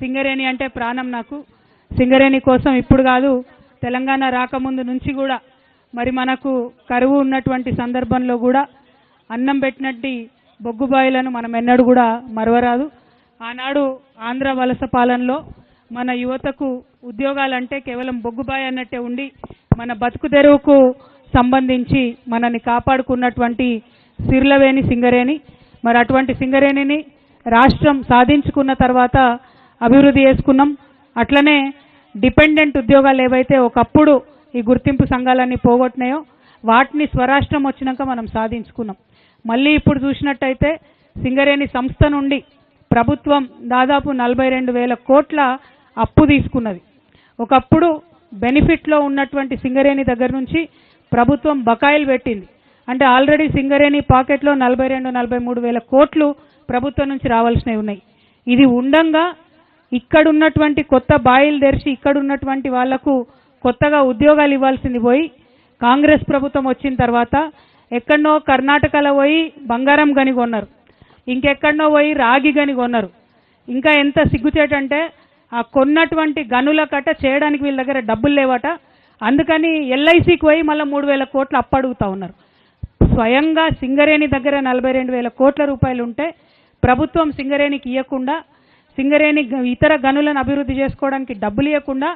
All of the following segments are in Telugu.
సింగరేణి అంటే ప్రాణం నాకు. సింగరేణి కోసం ఇప్పుడు కాదు తెలంగాణ రాకముందు నుంచి కూడా మరి మనకు కరువు ఉన్నటువంటి సందర్భంలో కూడా అన్నం పెట్టినట్టు బొగ్గుబాయిలను మనం ఎన్నడూ కూడా మరవరాదు. ఆనాడు ఆంధ్ర వలస పాలనలో మన యువతకు ఉద్యోగాలంటే కేవలం బొగ్గుబాయి అన్నట్టే ఉండి మన బతుకు తెరువుకు సంబంధించి మనల్ని కాపాడుకున్నటువంటి సిర్లవేణి సింగరేణి. మరి అటువంటి సింగరేణిని రాష్ట్రం సాధించుకున్న తర్వాత అభివృద్ధి చేసుకున్నాం. అట్లనే డిపెండెంట్ ఉద్యోగాలు ఏవైతే ఒకప్పుడు ఈ గుర్తింపు సంఘాలన్నీ పోగొట్టినాయో వాటిని స్వరాష్ట్రం వచ్చినాక మనం సాధించుకున్నాం. మళ్ళీ ఇప్పుడు చూసినట్టయితే సింగరేణి సంస్థ నుండి ప్రభుత్వం దాదాపు నలభై రెండు వేల కోట్ల అప్పు తీసుకున్నది. ఒకప్పుడు బెనిఫిట్లో ఉన్నటువంటి సింగరేణి దగ్గర నుంచి ప్రభుత్వం బకాయిలు పెట్టింది. అంటే ఆల్రెడీ సింగరేణి పాకెట్లో నలభై రెండు నలభై మూడు వేల కోట్లు ప్రభుత్వం నుంచి రావాల్సినవి ఉన్నాయి. ఇది ఉండంగా ఇక్కడున్నటువంటి కొత్త బాయిలు తెరిచి ఇక్కడున్నటువంటి వాళ్ళకు కొత్తగా ఉద్యోగాలు ఇవ్వాల్సింది పోయి కాంగ్రెస్ ప్రభుత్వం వచ్చిన తర్వాత ఎక్కడనో కర్ణాటకలో పోయి బంగారం గని కొన్నారు. ఇంకెక్కడనో పోయి రాగి గని కొన్నారు. ఇంకా ఎంత సిగ్గుచేటంటే ఆ కొన్నటువంటి గనుల కట్ట చేయడానికి వీళ్ళ దగ్గర డబ్బులు లేవట. అందుకని ఎల్ఐసికి పోయి మళ్ళీ మూడు వేల కోట్లు అప్పడుగుతా ఉన్నారు. స్వయంగా సింగరేణి దగ్గర నలభై రెండు వేల కోట్ల రూపాయలు ఉంటే ప్రభుత్వం సింగరేణికి ఇవ్వకుండా సింగరేణి ఇతర గనులను అభివృద్ధి చేసుకోవడానికి డబ్బులు ఇవ్వకుండా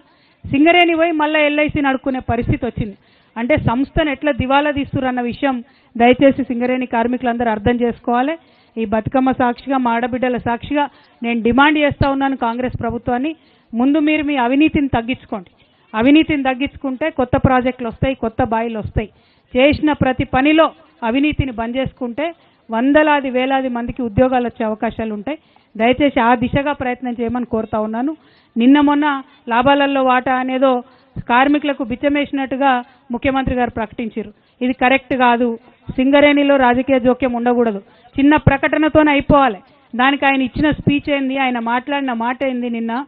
సింగరేణి పోయి మళ్ళీ ఎల్ఐసిని అడుక్కునే పరిస్థితి వచ్చింది. అంటే సంస్థను ఎట్లా దివాలా తీస్తురన్న విషయం దయచేసి సింగరేణి కార్మికులందరూ అర్థం చేసుకోవాలి. ఈ బతుకమ్మ సాక్షిగా మా ఆడబిడ్డల సాక్షిగా నేను డిమాండ్ చేస్తా ఉన్నాను కాంగ్రెస్ ప్రభుత్వాన్ని. ముందు మీరు మీ అవినీతిని తగ్గించుకోండి. అవినీతిని తగ్గించుకుంటే కొత్త ప్రాజెక్టులు వస్తాయి కొత్త బాయిలు వస్తాయి. చేసిన ప్రతి పనిలో అవినీతిని బంద్ చేసుకుంటే వందలాది వేలాది మందికి ఉద్యోగాలు వచ్చే అవకాశాలు ఉంటాయి. దయచేసి ఆ దిశగా ప్రయత్నం చేయమని కోరుతా ఉన్నాను. నిన్న మొన్న లాభాలలో వాటా అనేదో కార్మికులకు బిచ్చమేసినట్టుగా ముఖ్యమంత్రి గారు ప్రకటించారు. ఇది కరెక్ట్ కాదు. సింగరేణిలో రాజకీయ జోక్యం ఉండకూడదు. చిన్న ప్రకటనతోనే అయిపోవాలి. దానికి ఆయన ఇచ్చిన స్పీచ్ ఏంది ఆయన మాట్లాడిన మాట ఏంది నిన్న?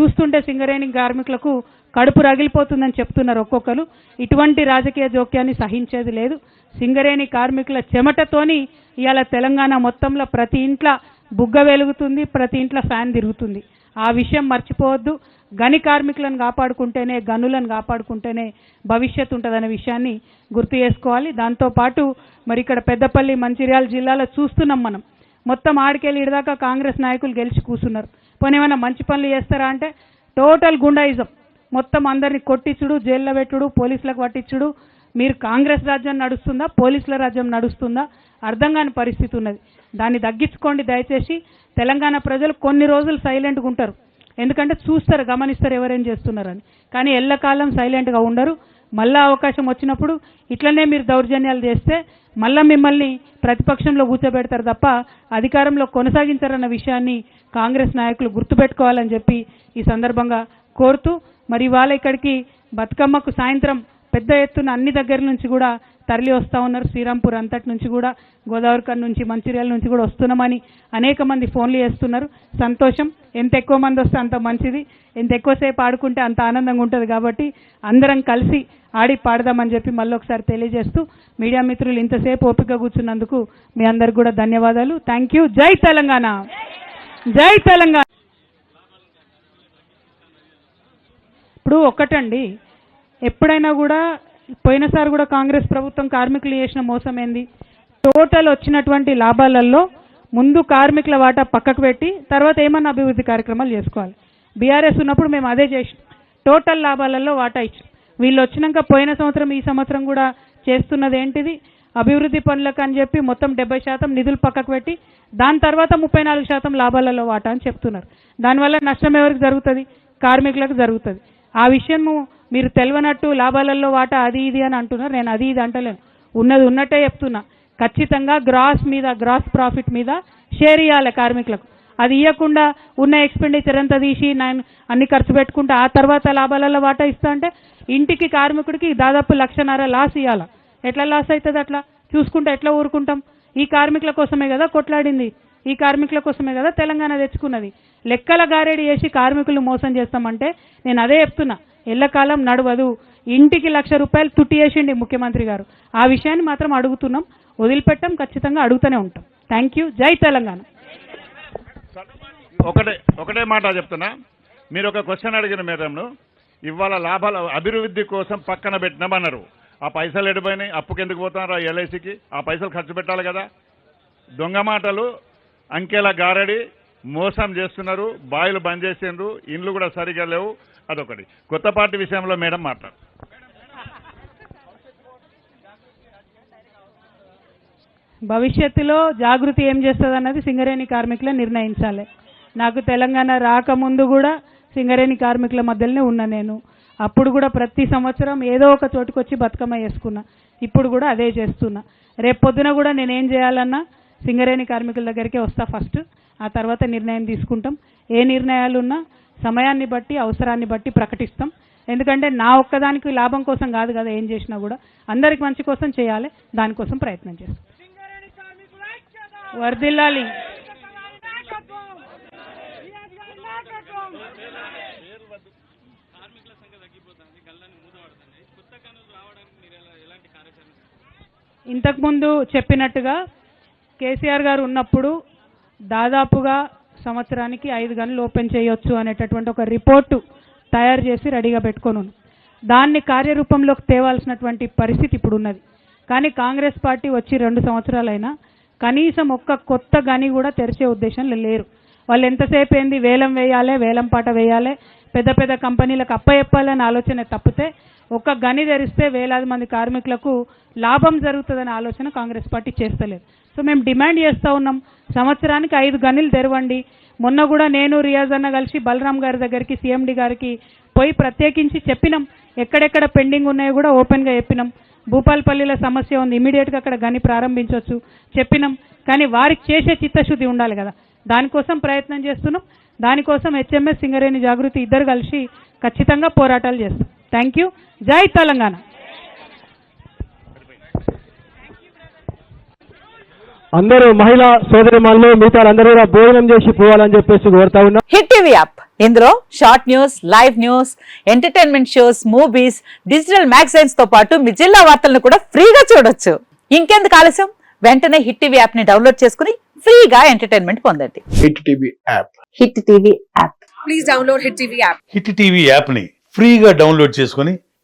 చూస్తుంటే సింగరేణి కార్మికులకు కడుపు రగిలిపోతుందని చెప్తున్నారు ఒక్కొక్కరు. ఇటువంటి రాజకీయ జోక్యాన్ని సహించేది లేదు. సింగరేణి కార్మికుల చెమటతోని ఇవాళ తెలంగాణ మొత్తంలో ప్రతి ఇంట్లో బుగ్గ వెలుగుతుంది ప్రతి ఇంట్లో ఫ్యాన్ తిరుగుతుంది. ఆ విషయం మర్చిపోవద్దు. గని కార్మికులను కాపాడుకుంటేనే గనులను కాపాడుకుంటేనే భవిష్యత్తు ఉంటుందనే విషయాన్ని గుర్తు చేసుకోవాలి. దాంతోపాటు మరి ఇక్కడ పెద్దపల్లి మంచిర్యాల జిల్లాలో చూస్తున్నాం మనం. మొత్తం ఆడికెళ్ళి ఇడదాకా కాంగ్రెస్ నాయకులు గెలిచి కూర్చున్నారు. పోనీ ఏమైనా మంచి పనులు చేస్తారా అంటే టోటల్ గుండాయిజం. మొత్తం అందరిని కొట్టించుడు జైల్లో పెట్టుడు పోలీసులకు పట్టించుడు మీరు కాంగ్రెస్ రాజ్యం నడుస్తుందా పోలీసుల రాజ్యం నడుస్తుందా అర్థం కాని పరిస్థితి ఉన్నది. దాన్ని తగ్గించుకోండి దయచేసి. తెలంగాణ ప్రజలు కొన్ని రోజులు సైలెంట్గా ఉంటారు. ఎందుకంటే చూస్తారు గమనిస్తారు ఎవరేం చేస్తున్నారని. కానీ ఎల్లకాలం సైలెంట్గా ఉండరు. మళ్ళా అవకాశం వచ్చినప్పుడు ఇట్లనే మీరు దౌర్జన్యాలు చేస్తే మళ్ళా మిమ్మల్ని ప్రతిపక్షంలో కూర్చోబెడతారు తప్ప అధికారంలో కొనసాగించారన్న విషయాన్ని కాంగ్రెస్ నాయకులు గుర్తుపెట్టుకోవాలని చెప్పి ఈ సందర్భంగా కోరుతూ మరి ఇవాళ ఇక్కడికి బతుకమ్మకు సాయంత్రం పెద్ద ఎత్తున అన్ని దగ్గర నుంచి కూడా తరలి వస్తూ ఉన్నారు. శ్రీరాంపూర్ అంతటి నుంచి కూడా గోదావరికర్ నుంచి మంచిర్యాల నుంచి కూడా వస్తున్నామని అనేక మంది ఫోన్లు చేస్తున్నారు. సంతోషం. ఎంత ఎక్కువ మంది వస్తే అంత మంచిది. ఎంత ఎక్కువసేపు ఆడుకుంటే అంత ఆనందంగా ఉంటుంది కాబట్టి అందరం కలిసి ఆడి పాడదామని చెప్పి మళ్ళీ ఒకసారి తెలియజేస్తూ మీడియా మిత్రులు ఇంతసేపు ఓపిక కూర్చున్నందుకు మీ అందరికి కూడా ధన్యవాదాలు. థ్యాంక్ యూ జై తెలంగాణ. జై తెలంగాణ. ఇప్పుడు ఒక్కటండి. ఎప్పుడైనా కూడా పోయినసారి కూడా కాంగ్రెస్ ప్రభుత్వం కార్మికులు చేసిన మోసం ఏంది? టోటల్ వచ్చినటువంటి లాభాలలో ముందు కార్మికుల వాటా పక్కకు పెట్టి తర్వాత ఏమన్నా అభివృద్ధి కార్యక్రమాలు చేసుకోవాలి. బీఆర్ఎస్ ఉన్నప్పుడు మేము అదే చేసినాం. టోటల్ లాభాలలో వాటా ఇచ్చాం వీళ్ళు వచ్చినాక పోయిన సంవత్సరం ఈ సంవత్సరం కూడా చేస్తున్నది ఏంటిది? అభివృద్ధి పనులకు అని చెప్పి మొత్తం డెబ్బై శాతం నిధులు పక్కకు పెట్టి దాని తర్వాత ముప్పై నాలుగు శాతం లాభాలలో వాటా అని చెప్తున్నారు. దానివల్ల నష్టం ఎవరికి జరుగుతుంది? కార్మికులకు జరుగుతుంది. ఆ విషయము మీరు తెలియనట్టు లాభాలలో వాటా అది ఇది అని అంటున్నారు. నేను అది ఇది అంటలేను. ఉన్నది ఉన్నట్టే చెప్తున్నా. ఖచ్చితంగా గ్రాస్ మీద గ్రాస్ ప్రాఫిట్ మీద షేర్ ఇవ్వాలి కార్మికులకు. అది ఇవ్వకుండా ఉన్న ఎక్స్పెండిచర్ అంతా తీసి నేను అన్ని ఖర్చు పెట్టుకుంటే ఆ తర్వాత లాభాలలో వాటా ఇస్తా అంటే ఇంటికి కార్మికుడికి దాదాపు లక్షన్నర లాస్ ఇవ్వాలి ఎట్లా లాస్ అవుతుంది అట్లా? చూసుకుంటే ఎట్లా ఊరుకుంటాం? ఈ కార్మికుల కోసమే కదా కొట్లాడింది. ఈ కార్మికుల కోసమే కదా తెలంగాణ తెచ్చుకున్నది. లెక్కల గారేడి చేసి కార్మికులు మోసం చేస్తామంటే నేను అదే చెప్తున్నా. ఎల్లకాలం నడవదు. ఇంటికి లక్ష రూపాయలు తుట్టియేసిండి ముఖ్యమంత్రి గారు. ఆ విషయాన్ని మాత్రం అడుగుతున్నాం. వదిలిపెట్టం ఖచ్చితంగా అడుగుతూనే ఉంటాం. థ్యాంక్ యూ జై తెలంగాణ. ఒకటే ఒకటే మాట చెప్తున్నా. మీరు ఒక క్వశ్చన్ అడిగిన మేడంను ఇవాళ లాభాల అభివృద్ధి కోసం పక్కన పెట్టినామన్నారు. ఆ పైసలు ఎడిపోయినాయి అప్పుకి ఎందుకు పోతున్నారు ఎల్ఐసికి? ఆ పైసలు ఖర్చు పెట్టాలి కదా. దొంగ మాటలు అంకెల గారడి మోసం చేస్తున్నారు బాయిలు బంద్ చేసిండ్రు ఇండ్లు కూడా సరిగా లేవు అదొకటి. కొత్త పార్టీ విషయంలో మేడం మాట్లాడు. భవిష్యత్తులో జాగృతి ఏం చేస్తుంది అన్నది సింగరేణి కార్మికులే నిర్ణయించాలి. నాకు తెలంగాణ రాకముందు కూడా సింగరేణి కార్మికుల మధ్యలోనే ఉన్నా నేను. అప్పుడు కూడా ప్రతి సంవత్సరం ఏదో ఒక చోటుకొచ్చి బతుకమ్మ వేసుకున్నా. ఇప్పుడు కూడా అదే చేస్తున్నా. రేపు పొద్దున కూడా నేనేం చేయాలన్నా సింగరేణి కార్మికుల దగ్గరికే వస్తా ఫస్ట్. ఆ తర్వాత నిర్ణయం తీసుకుంటాం. ఏ నిర్ణయాలు ఉన్నా సమయాన్ని బట్టి అవసరాన్ని బట్టి ప్రకటిస్తాం. ఎందుకంటే నా ఒక్కదానికి లాభం కోసం కాదు కదా ఏం చేసినా కూడా. అందరికి మంచి కోసం చేయాలి. దానికోసం ప్రయత్నం చేస్తాం. వర్ధిల్లాలి. ఇంతకుముందు చెప్పినట్టుగా కేసీఆర్ గారు ఉన్నప్పుడు దాదాపుగా సంవత్సరానికి ఐదు గనులు ఓపెన్ చేయొచ్చు అనేటటువంటి ఒక రిపోర్టు తయారు చేసి రెడీగా పెట్టుకోను దాన్ని కార్యరూపంలోకి తేవాల్సినటువంటి పరిస్థితి ఇప్పుడు ఉన్నది కానీ కాంగ్రెస్ పార్టీ వచ్చి రెండు సంవత్సరాలైనా కనీసం ఒక్క కొత్త గని కూడా తెరిచే ఉద్దేశంలో లేరు. వాళ్ళు ఎంతసేపు ఏంది వేలం వేయాలి వేలం పాట వేయాలి పెద్ద పెద్ద కంపెనీలకు అప్పయెప్పాలని ఆలోచన తప్పితే ఒక్క గని తెరిస్తే వేలాది మంది కార్మికులకు లాభం జరుగుతుందనే ఆలోచన కాంగ్రెస్ పార్టీ చేస్తలేదు. సో మేము డిమాండ్ చేస్తూ ఉన్నాం సంవత్సరానికి ఐదు గనులు తెరవండి. మొన్న కూడా నేను రియాజ్ అన్న కలిసి బలరాం గారి దగ్గరికి సీఎండి గారికి పోయి ప్రత్యేకించి చెప్పినాం. ఎక్కడెక్కడ పెండింగ్ ఉన్నాయో కూడా ఓపెన్గా చెప్పినాం. భూపాలపల్లిలో సమస్య ఉంది ఇమీడియట్గా అక్కడ గని ప్రారంభించవచ్చు చెప్పినాం. కానీ వారికి చేసే చిత్తశుద్ధి ఉండాలి కదా. దానికోసం ప్రయత్నం చేస్తున్నాం. దానికోసం హెచ్ఎంఎస్ సింగరేణి జాగృతి ఇద్దరు కలిసి ఖచ్చితంగా పోరాటాలు చేస్తాం. Thank you. జై తెలంగాణ. అందరూ మహిళా సోదరిమణులు మిగతా అందరూ భోజనం చేసి పోవాలని చెప్పేసి కోరుతా ఉన్నా. Hit TV app. ఇందులో short news live news entertainment shows movies digital మ్యాగజైన్స్తో పాటు మీ జిల్లా వార్తలను కూడా ఫ్రీగా చూడొచ్చు. ఇంకెందుకు ఆలస్యం? వెంటనే హిట్ టీవీ యాప్ని డౌన్లోడ్ చేసుకుని ఫ్రీగా ఎంటర్టైన్మెంట్ పొందండి. Hit TV app. Hit TV app. Hit TV యాప్ని ఫ్రీగా డౌన్లోడ్ చేసుకొని